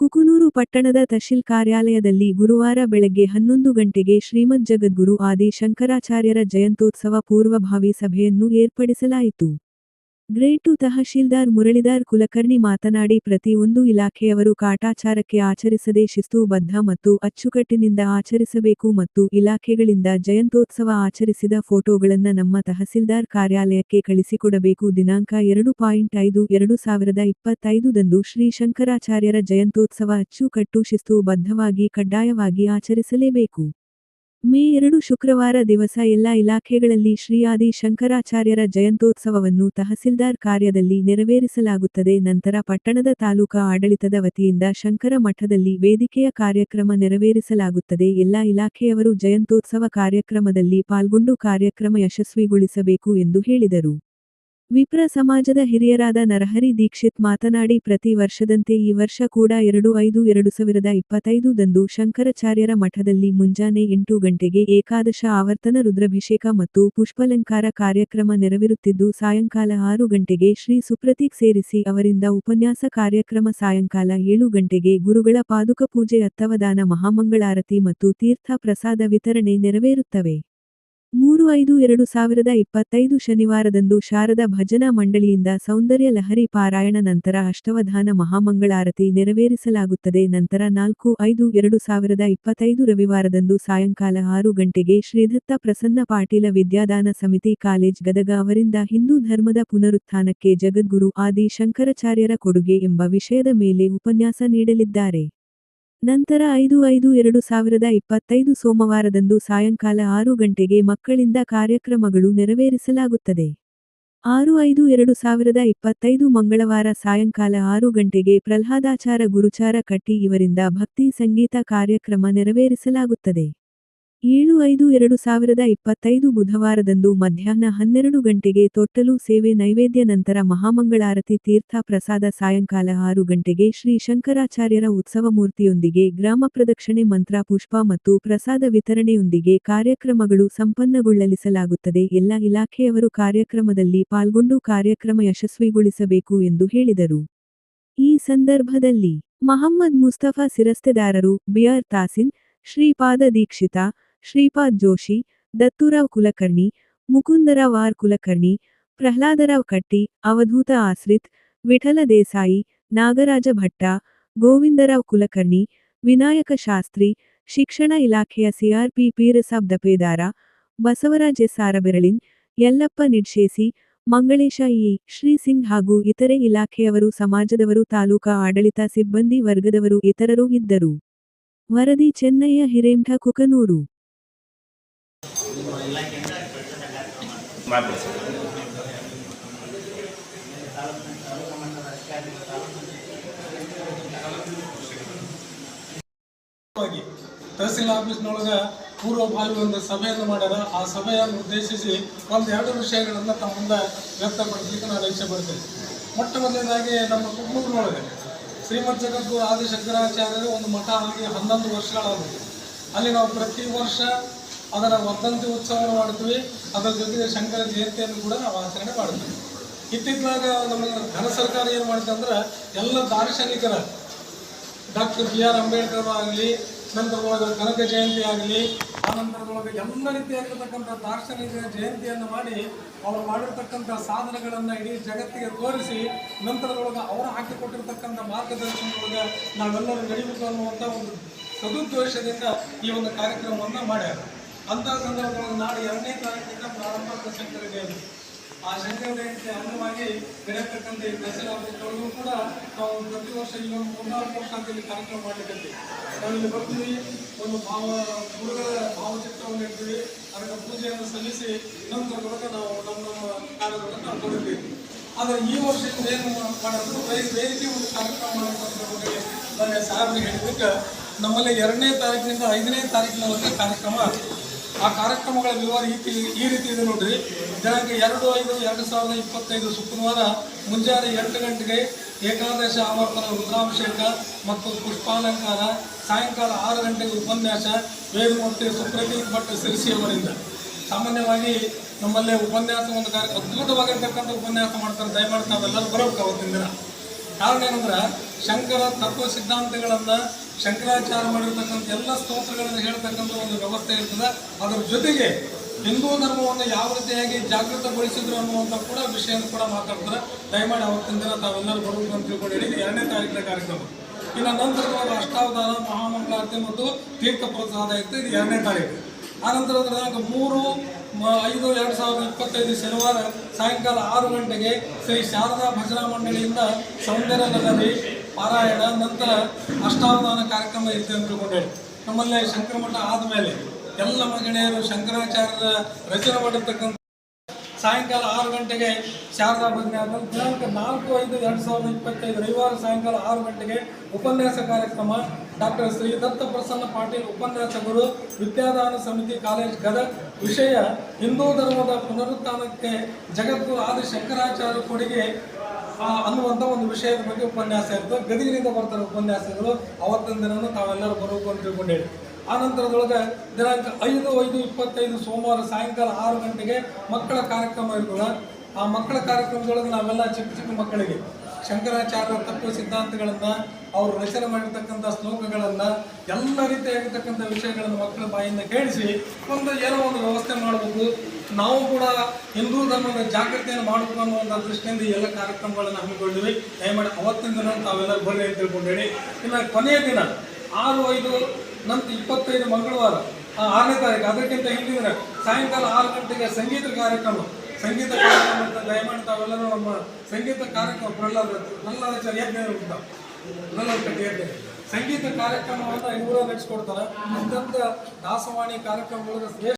ಕುಕುನೂರು ಪಟ್ಟಣದ ತಹಶೀಲ್ ಕಾರ್ಯಾಲಯದಲ್ಲಿ ಗುರುವಾರ ಬೆಳಗ್ಗೆ ಹನ್ನೊಂದು ಗಂಟೆಗೆ ಶ್ರೀಮದ್ ಜಗದ್ಗುರು ಆದಿ ಶಂಕರಾಚಾರ್ಯರ ಜಯಂತ್ಯೋತ್ಸವ ಪೂರ್ವಭಾವಿ ಸಭೆಯನ್ನು ಏರ್ಪಡಿಸಲಾಯಿತು. ಗ್ರೇಡ್ ಟು ತಹಶೀಲ್ದಾರ್ ಮುರಳಿದಾರ್ ಕುಲಕರ್ಣಿ ಮಾತನಾಡಿ ಪ್ರತಿಯೊಂದು ಇಲಾಖೆಯವರು ಕಾಟಾಚಾರಕ್ಕೆ ಆಚರಿಸದೆ ಶಿಸ್ತುಬದ್ಧ ಮತ್ತು ಅಚ್ಚುಕಟ್ಟಿನಿಂದ ಆಚರಿಸಬೇಕು ಮತ್ತು ಇಲಾಖೆಗಳಿಂದ ಜಯಂತೋತ್ಸವ ಆಚರಿಸಿದ ಫೋಟೋಗಳನ್ನ ನಮ್ಮ ತಹಸೀಲ್ದಾರ್ ಕಾರ್ಯಾಲಯಕ್ಕೆ ಕಳಿಸಿಕೊಡಬೇಕು. ದಿನಾಂಕ ಎರಡು ಪಾಯಿಂಟ್ ಐದು ಎರಡು ಸಾವಿರದ ಇಪ್ಪತ್ತೈದುದಂದು ಶ್ರೀ ಶಂಕರಾಚಾರ್ಯರ ಜಯಂತೋತ್ಸವ ಅಚ್ಚುಕಟ್ಟು ಶಿಸ್ತುಬದ್ಧವಾಗಿ ಕಡ್ಡಾಯವಾಗಿ ಆಚರಿಸಲೇಬೇಕು. ಮೇ ಎರಡು ಶುಕ್ರವಾರ ದಿವಸ ಎಲ್ಲ ಇಲಾಖೆಗಳಲ್ಲಿ ಶ್ರೀ ಆದಿ ಶಂಕರಾಚಾರ್ಯರ ಜಯಂತೋತ್ಸವವನ್ನು ತಹಸೀಲ್ದಾರ್ ಕಾರ್ಯದಲ್ಲಿ ನೆರವೇರಿಸಲಾಗುತ್ತದೆ. ನಂತರ ಪಟ್ಟಣದ ತಾಲೂಕಾ ಆಡಳಿತದ ವತಿಯಿಂದ ಶಂಕರ ಮಠದಲ್ಲಿ ವೇದಿಕೆಯ ಕಾರ್ಯಕ್ರಮ ನೆರವೇರಿಸಲಾಗುತ್ತದೆ. ಎಲ್ಲ ಇಲಾಖೆಯವರು ಜಯಂತೋತ್ಸವ ಕಾರ್ಯಕ್ರಮದಲ್ಲಿ ಪಾಲ್ಗೊಂಡು ಕಾರ್ಯಕ್ರಮ ಯಶಸ್ವಿಗೊಳಿಸಬೇಕು ಎಂದು ಹೇಳಿದರು. ವಿಪ್ರ ಸಮಾಜದ ಹಿರಿಯರಾದ ನರಹರಿ ದೀಕ್ಷಿತ್ ಮಾತನಾಡಿ, ಪ್ರತಿ ವರ್ಷದಂತೆ ಈ ವರ್ಷ ಕೂಡ ಎರಡು ಐದು ಎರಡು ಸಾವಿರದ ಇಪ್ಪತ್ತೈದುದಂದು ಶಂಕರಾಚಾರ್ಯರ ಮಠದಲ್ಲಿ ಮುಂಜಾನೆ ಎಂಟು ಗಂಟೆಗೆ ಏಕಾದಶ ಆವರ್ತನ ರುದ್ರಾಭಿಷೇಕ ಮತ್ತು ಪುಷ್ಪಲಂಕಾರ ಕಾರ್ಯಕ್ರಮ ನೆರವಿರುತ್ತಿದ್ದು, ಸಾಯಂಕಾಲ ಆರು ಗಂಟೆಗೆ ಶ್ರೀ ಸುಪ್ರತೀಕ್ ಸೇರಿಸಿ ಅವರಿಂದ ಉಪನ್ಯಾಸ ಕಾರ್ಯಕ್ರಮ, ಸಾಯಂಕಾಲ ಏಳು ಗಂಟೆಗೆ ಗುರುಗಳ ಪಾದುಕ ಪೂಜೆ, ಅತ್ತವದಾನ, ಮಹಾಮಂಗಳಾರತಿ ಮತ್ತು ತೀರ್ಥ ಪ್ರಸಾದ ವಿತರಣೆ ನೆರವೇರುತ್ತವೆ. ಮೂರು ಐದು ಎರಡು ಸಾವಿರದ ಇಪ್ಪತ್ತೈದು ಶನಿವಾರದಂದು ಶಾರದಾ ಭಜನಾ ಮಂಡಳಿಯಿಂದ ಸೌಂದರ್ಯ ಲಹರಿ ಪಾರಾಯಣ ನಂತರ ಅಷ್ಟವಧಾನ ಮಹಾಮಂಗಳಾರತಿ ನೆರವೇರಿಸಲಾಗುತ್ತದೆ. ನಂತರ ನಾಲ್ಕು ಐದು ಎರಡು ಸಾವಿರದ ಇಪ್ಪತ್ತೈದು ರವಿವಾರದಂದು ಸಾಯಂಕಾಲ ಆರು ಗಂಟೆಗೆ ಶ್ರೀದತ್ತ ಪ್ರಸನ್ನ ಪಾಟೀಲ ವಿದ್ಯಾದಾನ ಸಮಿತಿ ಕಾಲೇಜ್ ಗದಗ ಅವರಿಂದ ಹಿಂದೂ ಧರ್ಮದ ಪುನರುತ್ಥಾನಕ್ಕೆ ಜಗದ್ಗುರು ಆದಿ ಶಂಕರಾಚಾರ್ಯರ ಕೊಡುಗೆ ಎಂಬ ವಿಷಯದ ಮೇಲೆ ಉಪನ್ಯಾಸ ನೀಡಲಿದ್ದಾರೆ. ನಂತರ ಐದು ಐದು ಎರಡು ಸಾವಿರದ ಇಪ್ಪತ್ತೈದು ಸೋಮವಾರದಂದು ಸಾಯಂಕಾಲ ಆರು ಗಂಟೆಗೆ ಮಕ್ಕಳಿಂದ ಕಾರ್ಯಕ್ರಮಗಳು ನೆರವೇರಿಸಲಾಗುತ್ತದೆ. ಆರು ಐದು ಎರಡು ಸಾವಿರದ ಇಪ್ಪತ್ತೈದು ಮಂಗಳವಾರ ಸಾಯಂಕಾಲ ಆರು ಗಂಟೆಗೆ ಪ್ರಹ್ಲಾದಾಚಾರ ಗುರುಚಾರ ಕಟ್ಟಿ ಇವರಿಂದ ಭಕ್ತಿ ಸಂಗೀತ ಕಾರ್ಯಕ್ರಮ ನೆರವೇರಿಸಲಾಗುತ್ತದೆ. ಏಳು ಐದು ಎರಡು ಸಾವಿರದ ಇಪ್ಪತ್ತೈದು ಬುಧವಾರದಂದು ಮಧ್ಯಾಹ್ನ ಹನ್ನೆರಡು ಗಂಟೆಗೆ ತೊಟ್ಟಲು ಸೇವೆ ನೈವೇದ್ಯ ನಂತರ ಮಹಾಮಂಗಳಾರತಿ ತೀರ್ಥ ಪ್ರಸಾದ ಸಾಯಂಕಾಲ ಆರು ಗಂಟೆಗೆ ಶ್ರೀ ಶಂಕರಾಚಾರ್ಯರ ಉತ್ಸವ ಮೂರ್ತಿಯೊಂದಿಗೆ ಗ್ರಾಮ ಪ್ರದಕ್ಷಿಣೆ ಮಂತ್ರ ಪುಷ್ಪ ಮತ್ತು ಪ್ರಸಾದ ವಿತರಣೆಯೊಂದಿಗೆ ಕಾರ್ಯಕ್ರಮಗಳು ಸಂಪನ್ನಗೊಳ್ಳಲಿಸಲಾಗುತ್ತದೆ. ಎಲ್ಲ ಇಲಾಖೆಯವರು ಕಾರ್ಯಕ್ರಮದಲ್ಲಿ ಪಾಲ್ಗೊಂಡು ಕಾರ್ಯಕ್ರಮ ಯಶಸ್ವಿಗೊಳಿಸಬೇಕು ಎಂದು ಹೇಳಿದರು. ಈ ಸಂದರ್ಭದಲ್ಲಿ ಮಹಮ್ಮದ್ ಮುಸ್ತಫಾ ಸಿರಸ್ತೆದಾರರು ಬಿಆರ್ ತಾಸಿನ್, ಶ್ರೀಪಾದ ದೀಕ್ಷಿತ ಶ್ರೀಪಾದ್ ಜೋಶಿ, ದತ್ತುರಾವ್ ಕುಲಕರ್ಣಿ, ಮುಕುಂದರಾವ್ ಆರ್ ಕುಲಕರ್ಣಿ, ಪ್ರಹ್ಲಾದರಾವ್ ಕಟ್ಟಿ, ಅವಧೂತ ಆಶ್ರಿತ್, ವಿಠಲ ದೇಸಾಯಿ, ನಾಗರಾಜ ಭಟ್ಟ, ಗೋವಿಂದರಾವ್ ಕುಲಕರ್ಣಿ, ವಿನಾಯಕ ಶಾಸ್ತ್ರಿ, ಶಿಕ್ಷಣ ಇಲಾಖೆಯ CRP Peersab Dapedar, Basavaraj S Araberalin, Yallappa Nidsheshi, Mangalesh E Shri Singh ಹಾಗೂ ಇತರೆ ಇಲಾಖೆಯವರು, ಸಮಾಜದವರು, ತಾಲೂಕಾ ಆಡಳಿತ ಸಿಬ್ಬಂದಿ ವರ್ಗದವರು, ಇತರರು ಇದ್ದರು. ವರದಿ ಚೆನ್ನಯ್ಯ ಹಿರೇಮಠ ಕುಕನೂರು. ತಹಸೀಲ್ ಆಫೀಸ್ನೊಳಗೆ ಪೂರ್ವಭಾವಿ ಒಂದು ಸಭೆಯನ್ನು ಮಾಡ್ಯಾರ. ಆ ಸಭೆಯನ್ನು ಉದ್ದೇಶಿಸಿ ಒಂದು ಎರಡು ವಿಷಯಗಳನ್ನು ತಮ್ಮ ಮುಂದೆ ವ್ಯಕ್ತಪಡಿಸಲಿಕ್ಕೆ ನಾನು ಇಚ್ಛೆ ಪಡ್ತೇನೆ ಮೊಟ್ಟ ಮೊದಲನೇದಾಗಿ ನಮ್ಮ ಕುಟುಂಬದೊಳಗೆ ಶ್ರೀಮದ್ ಜಗದ್ಗುರು ಆದಿಶಂಕರಾಚಾರ್ಯರು ಒಂದು ಮಠ ಆಗಿ ಹನ್ನೊಂದು ವರ್ಷಗಳಾಗುತ್ತೆ ಅಲ್ಲಿ ನಾವು ಪ್ರತಿ ವರ್ಷ ಅದರ ವರ್ಧಂತಿ ಉತ್ಸವವನ್ನು ಮಾಡ್ತೀವಿ ಅದರ ಜೊತೆಗೆ ಶಂಕರ ಜಯಂತಿಯನ್ನು ಕೂಡ ನಾವು ಆಚರಣೆ ಮಾಡ್ತೀವಿ ಇತ್ತಿತ್ತಲಾಗ ನಮ್ಮ ಘನ ಸರ್ಕಾರ ಏನು ಮಾಡುತ್ತೆ ಅಂದ್ರೆ ಎಲ್ಲ ದಾರ್ಶನಿಕರ, ಡಾಕ್ಟರ್ ಬಿ ಆರ್ ಅಂಬೇಡ್ಕರ್ ಆಗಲಿ, ನಂತರದೊಳಗೆ ಕನಕ ಜಯಂತಿ ಆಗಲಿ, ಆ ನಂತರದೊಳಗೆ ಎಲ್ಲ ರೀತಿಯಾಗಿರ್ತಕ್ಕಂಥ ದಾರ್ಶನಿಕ ಜಯಂತಿಯನ್ನು ಮಾಡಿ ಅವರು ಮಾಡಿರ್ತಕ್ಕಂಥ ಸಾಧನೆಗಳನ್ನು ಇಡೀ ಜಗತ್ತಿಗೆ ತೋರಿಸಿ, ನಂತರದೊಳಗೆ ಅವರು ಹಾಕಿಕೊಟ್ಟಿರ್ತಕ್ಕಂಥ ಮಾರ್ಗದರ್ಶನದೊಳಗೆ ನಾವೆಲ್ಲರೂ ನಡಿಬೇಕು ಅನ್ನುವಂಥ ಒಂದು ಸದುದ್ದೇಶದಿಂದ ಈ ಒಂದು ಕಾರ್ಯಕ್ರಮವನ್ನು ಮಾಡ್ಯಾರ. ಅಂಥ ಸಂದರ್ಭದಲ್ಲಿ ನಾಳೆ ಎರಡನೇ ತಾರೀಕಿನಿಂದ ಪ್ರಾರಂಭ ಶಂಕರ ಜಯಂತಿ ಆ ಶಂಕರ ಜಯಂತಿ ಅಂಗವಾಗಿ ನಡೆಯತಕ್ಕಂಥ ಈ ದಸರಾ ಆಫೀಸ್ಗಳಿಗೂ ಕೂಡ ನಾವು ಪ್ರತಿ ವರ್ಷ ಒಂದು ಮೂರ್ನಾಲ್ಕು ವರ್ಷ ಅಂತ ಇಲ್ಲಿ ಕಾರ್ಯಕ್ರಮ ಮಾಡಲಿಕ್ಕೆ ನಾವಿಲ್ಲಿ ಬರ್ತೀವಿ, ಒಂದು ಭಾವ ಹುಡುಗರ ಭಾವಚಿತ್ರವನ್ನು ಇಡ್ತೀವಿ, ಅದಕ್ಕೆ ಪೂಜೆಯನ್ನು ಸಲ್ಲಿಸಿ ನಂತರದೊಳಗೆ ನಾವು ನಮ್ಮ ನಮ್ಮ ಕಾರ್ಯಗಳನ್ನು ನಾವು ಆದರೆ ಈ ವರ್ಷದಿಂದ ಏನು ಮಾಡೋದು? ವೇದಿಕೆ ಒಂದು ಕಾರ್ಯಕ್ರಮ ಬಗ್ಗೆ ನನಗೆ ಸಾಹೇಬರಿಗೆ ಹೇಳಿದ್ದಕ್ಕೆ ನಮ್ಮಲ್ಲಿ ಎರಡನೇ ತಾರೀಕಿನಿಂದ ಐದನೇ ತಾರೀಕಿನವರೆಗೆ ಕಾರ್ಯಕ್ರಮ. ಆ ಕಾರ್ಯಕ್ರಮಗಳ ವಿವರ ಈ ಈ ರೀತಿ ಇದೆ ನೋಡ್ರಿ. ದಿನಾಂಕ ಎರಡು ಐದು ಎರಡು ಸಾವಿರದ ಇಪ್ಪತ್ತೈದು ಶುಕ್ರವಾರ ಮುಂಜಾನೆ ಎಂಟು ಗಂಟೆಗೆ ಏಕಾದಶ ಆವರ್ತನ ರುದ್ರಾಭಿಷೇಕ ಮತ್ತು ಪುಷ್ಪಾಲಂಕಾರ, ಸಾಯಂಕಾಲ ಆರು ಗಂಟೆಗೆ ಉಪನ್ಯಾಸ ವೇದಮೂರ್ತಿ ಸುಪ್ರದೀಪ್ ಭಟ್ ಸಿರಿಸಿ ಅವರಿಂದ. ಸಾಮಾನ್ಯವಾಗಿ ನಮ್ಮಲ್ಲಿ ಉಪನ್ಯಾಸ ಒಂದು ಕಾರ್ಯ ಅದ್ಭುತವಾಗಿರ್ತಕ್ಕಂಥ ಉಪನ್ಯಾಸ ಮಾಡ್ತಾರೆ. ದಯಮಾಡಿ ಬರಬೇಕು ಅವತ್ತಿನ ದಿನ. ಕಾರಣ ಏನಂದ್ರೆ ಶಂಕರ ತತ್ವ ಸಿದ್ಧಾಂತಗಳನ್ನ ಶಂಕರಾಚಾರ್ಯ ಮಾಡಿರ್ತಕ್ಕಂಥ ಎಲ್ಲ ಸ್ತೋತ್ರಗಳನ್ನು ಹೇಳ್ತಕ್ಕಂಥ ಒಂದು ವ್ಯವಸ್ಥೆ ಇರ್ತದೆ. ಅದರ ಜೊತೆಗೆ ಹಿಂದೂ ಧರ್ಮವನ್ನು ಯಾವ ರೀತಿಯಾಗಿ ಜಾಗೃತಗೊಳಿಸಿದ್ರು ಅನ್ನುವಂಥ ಕೂಡ ವಿಷಯ ಕೂಡ ಮಾತಾಡ್ತಾರೆ. ದಯಮಾಡಿ ಅವತ್ತಿನ ದಿನ ತಾವೆಲ್ಲರೂ ಬರುವುದು ಅಂತ ತಿಳ್ಕೊಂಡಿರಿ. ಎರಡನೇ ತಾರೀಕಿನ ಕಾರ್ಯಕ್ರಮ. ಇನ್ನು ನಂತರದವರು ಅಷ್ಟಾವಧಾನ, ಮಹಾಮಂಗಳಾರತಿ ಮತ್ತು ತೀರ್ಥ ಪ್ರಸಾದ ಇತ್ತು. ಇದು ಎರಡನೇ ತಾರೀಕು. ನಂತರದ ದಿನಾಂಕ ಮೂರು ಐದು, ಎರಡು ಸಾವಿರದ ಇಪ್ಪತ್ತೈದು ಶನಿವಾರ ಸಾಯಂಕಾಲ ಆರು ಗಂಟೆಗೆ ಶ್ರೀ ಶಾರದಾ ಭಜನಾ ಮಂಡಳಿಯಿಂದ ಸೌಂದರ್ಯ ನಗರಿ ಪಾರಾಯಣ, ನಂತರ ಅಷ್ಟಾವಧಾನ ಕಾರ್ಯಕ್ರಮ ಇತ್ತು ಅಂತ ತಿಳ್ಕೊಂಡೇಳಿ ನಮ್ಮಲ್ಲಿ ಶಂಕರಮಠ ಆದಮೇಲೆ ಎಲ್ಲ ಮಹಿಳೆಯರು ಶಂಕರಾಚಾರ್ಯರ ರಚನೆ ಮಾಡಿರ್ತಕ್ಕಂಥ ಸಾಯಂಕಾಲ ಆರು ಗಂಟೆಗೆ ಶಾರದಾ ಭಜನೆ ಆದ್ಮೇಲೆ ದಿನಾಂಕ ನಾಲ್ಕು ಐದು ಎರಡು ಸಾವಿರದ ಇಪ್ಪತ್ತೈದು ರವಿವಾರ ಸಾಯಂಕಾಲ ಆರು ಗಂಟೆಗೆ ಉಪನ್ಯಾಸ ಕಾರ್ಯಕ್ರಮ. ಡಾಕ್ಟರ್ ಶ್ರೀ ದತ್ತ ಪ್ರಸನ್ನ ಪಾಟೀಲ್ ಉಪನ್ಯಾಸಕರು ವಿದ್ಯಾದಾನ ಸಮಿತಿ ಕಾಲೇಜ್ ಗದಗ್. ವಿಷಯ ಹಿಂದೂ ಧರ್ಮದ ಪುನರುತ್ಥಾನಕ್ಕೆ ಜಗದ್ಗುರು ಆದಿ ಶಂಕರಾಚಾರ್ಯ ಕೊಡುಗೆ ಅನ್ನುವಂಥ ಒಂದು ವಿಷಯದ ಬಗ್ಗೆ ಉಪನ್ಯಾಸ ಇತ್ತು ಗದಗಿನಿಂದ ಬರ್ತಾರೆ ಉಪನ್ಯಾಸಗಳು. ಅವತ್ತಿನ ದಿನವೂ ತಾವೆಲ್ಲರೂ ಬರಬೇಕು ಅಂತ ತಿಳ್ಕೊಂಡೇಳಿ ಆ ನಂತರದೊಳಗೆ ದಿನಾಂಕ ಐದು ಐದು, ಇಪ್ಪತ್ತೈದು, ಸೋಮವಾರ ಸಾಯಂಕಾಲ ಆರು ಗಂಟೆಗೆ ಮಕ್ಕಳ ಕಾರ್ಯಕ್ರಮ ಇರ್ತದೆ. ಆ ಮಕ್ಕಳ ಕಾರ್ಯಕ್ರಮದೊಳಗೆ ನಾವೆಲ್ಲ ಚಿಕ್ಕ ಚಿಕ್ಕ ಮಕ್ಕಳಿಗೆ ಶಂಕರಾಚಾರ್ಯ ತತ್ವ ಸಿದ್ಧಾಂತಗಳನ್ನು ಅವರು ರಚನೆ ಮಾಡಿರ್ತಕ್ಕಂಥ ಶ್ಲೋಕಗಳನ್ನು ಎಲ್ಲ ರೀತಿಯಾಗಿರ್ತಕ್ಕಂಥ ವಿಷಯಗಳನ್ನು ಮಕ್ಕಳ ಬಾಯಿಂದ ಕೇಳಿಸಿ ಒಂದು ಏನೋ ಒಂದು ವ್ಯವಸ್ಥೆ ಮಾಡಬೇಕು. ನಾವು ಕೂಡ ಹಿಂದೂ ಧರ್ಮದ ಜಾಗೃತಿಯನ್ನು ಮಾಡಬೇಕು ಒಂದು ದೃಷ್ಟಿಯಿಂದ ಎಲ್ಲ ಕಾರ್ಯಕ್ರಮಗಳನ್ನು ಹಮ್ಮಿಕೊಂಡಿವಿ ದಯಮಾಡಿ ಅವತ್ತಿನ ದಿನ ತಾವೆಲ್ಲ ಬರ್ರಿ ಅಂತ ತಿಳ್ಕೊಂಡೇಳಿ. ಇನ್ನು ಕೊನೆಯ ದಿನ, ಆರು ಐದು ನಂತರ ಇಪ್ಪತ್ತೈದು ಮಂಗಳವಾರ ಆರನೇ ತಾರೀಕು, ಅದಕ್ಕಿಂತ ಹಿಂದಿನ ಸಾಯಂಕಾಲ ಆರು ಗಂಟೆಗೆ ಸಂಗೀತ ಕಾರ್ಯಕ್ರಮ. ಸಂಗೀತ ಕಾರ್ಯಕ್ರಮ ಅಂತ ದಯಮಾಡಿ ತಾವೆಲ್ಲರೂ ನಮ್ಮ ಸಂಗೀತ ಕಾರ್ಯಕ್ರಮ ಪ್ರಹ್ಲಾದ ಪ್ರಹ್ಲಾದ ಯಜ್ಞ ಕಟ್ಟಿ ಯಜ್ಞ. ಸಂಗೀತ ಕಾರ್ಯಕ್ರಮವನ್ನು ಇವರ ನಡೆಸ್ಕೊಡ್ತಾರೆ ಅಂತಂತ ದಾಸವಾಣಿ ಕಾರ್ಯಕ್ರಮಗಳ